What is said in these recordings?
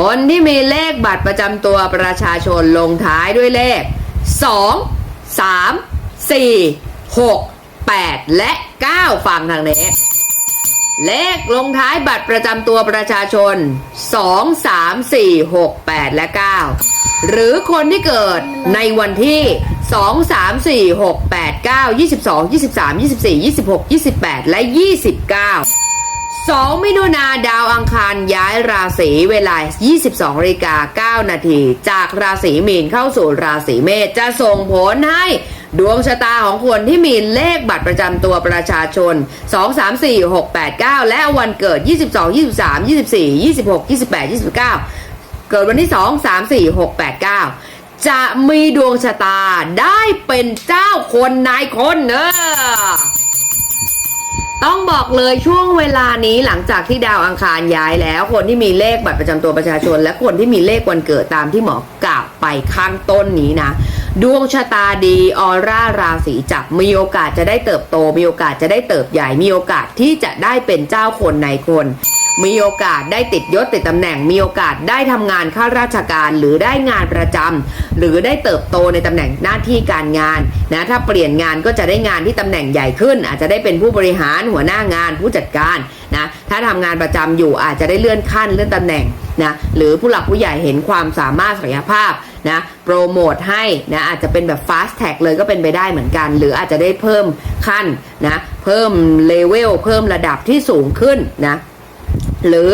คนที่มีเลขบัตรประจำตัวประชาชนลงท้ายด้วยเลข 2 3 4 6 8 และ 9 ฟังทางนี้ เลขลงท้ายบัตรประจำตัวประชาชน 2 3 4 6 8 และ 9 หรือคนที่เกิดในวันที่ 2 3 4 6 8 9 22 23 24 26 28 และ 29 2 มิถุนาดาวารย้ายราศีเวลา 22นาฬิกา9นาทีจากราศีมีนเข้าสู่ราศีเมษจะส่งผลให้ดวงชะตาของคนที่มีเลขบัตรประจำตัวประชาชน 2 3 4 6 8 9 และวันเกิด 22 23 24 26 28 29 เกิดวันที่ 2 3 4 6 8 9 จะมีดวงชะตาได้เป็นเจ้าคนนายคนเนอะ ต้องบอกเลยช่วงเวลานี้หลังจากที่ดาวอังคารย้ายแล้ว คนที่มีเลขบัตรประจำตัวประชาชน และคนที่มีเลขวันเกิดตามที่หมอกล่าวไปข้างต้นนี้นะดวงชะตาดีออร่าราศีจับมีโอกาสจะได้เติบโต มีโอกาสจะได้เติบใหญ่มีโอกาสที่จะได้เป็นเจ้าคนในคน มีโอกาสได้ติดยศติดตำแหน่ง มีโอกาสได้ทำงานข้าราชการหรือได้งานประจำหรือได้เติบโตในตำแหน่งหน้าที่การงานนะถ้าเปลี่ยนงานก็จะได้งานที่ตำแหน่งใหญ่ขึ้น อาจจะได้เป็นผู้บริหารหัวหน้างานผู้จัดการนะถ้าทำงานประจำอยู่อาจจะได้เลื่อนขั้นเลื่อนตำแหน่งนะหรือผู้หลักผู้ใหญ่เห็นความสามารถศักยภาพนะโปรโมทให้นะอาจจะเป็นแบบ fast tag เลยก็เป็นไปได้เหมือนกัน หรืออาจจะได้เพิ่มขั้นนะเพิ่มเลเวลเพิ่มระดับที่สูงขึ้นนะ หรือ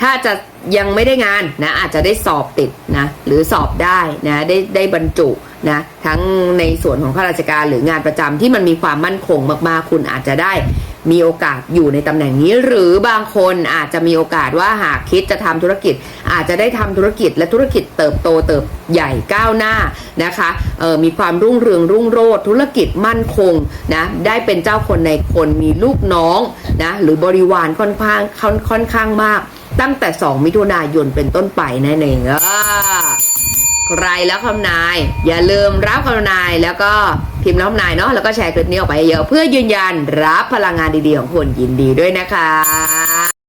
ถ้าจะ ยังไม่ได้งานนะอาจจะได้สอบติดนะหรือสอบได้นะได้ได้บรรจุนะทั้งในส่วนของข้าราชการหรืองานประจำที่มันมีความมั่นคงมากๆ คุณอาจจะได้มีโอกาสอยู่ในตำแหน่งนี้ หรือบางคนอาจจะมีโอกาสว่าหากคิดจะทำธุรกิจ อาจจะได้ทำธุรกิจและธุรกิจเติบโตเติบใหญ่ก้าวหน้านะคะเออมีความรุ่งเรืองรุ่งโรจน์ธุรกิจมั่นคงนะได้เป็นเจ้าคนในคนมีลูกน้องนะหรือบริวารค่อนข้างค่อนค่อนข้างมาก ตั้งแต่ 2 มิถุนายนเป็นต้นไปนั่นเองอใครแล้วคำนาย อย่าลืมรับคำนายแล้วก็พิมพ์แล้วคำนายเนาะแล้วก็แชร์คลิปนี้ออกไปเยอะเพื่อยืนยันรับพลังงานดีๆของคนยินดีด้วยนะคะ